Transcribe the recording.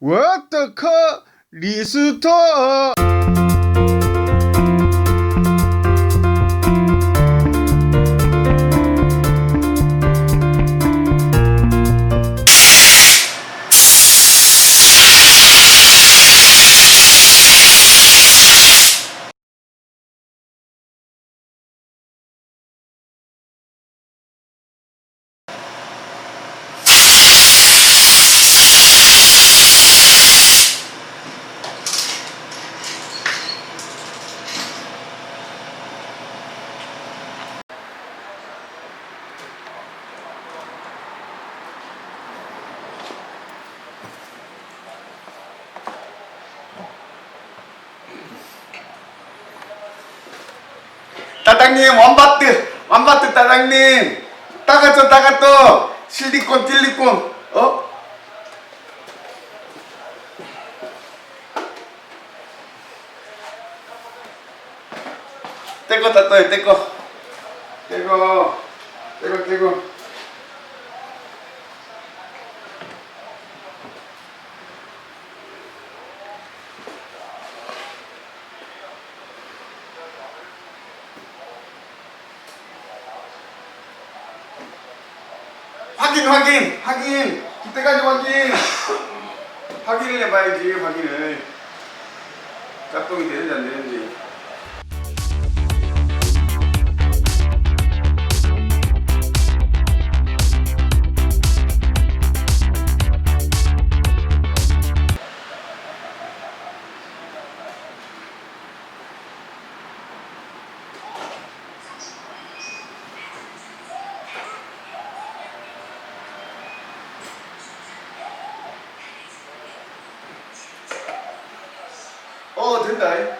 我的克里斯托。 따당님 완바트 완바트 따당님. 따갔죠 따갔죠 실리콘 틸리콘 어? 떼거 따떠요 떼거 떼거 떼거 떼거 확인 확인 확인. 그때까지 확인. 확인을 해봐야지 확인을. 작동이 되는지 안 되는지 어 된다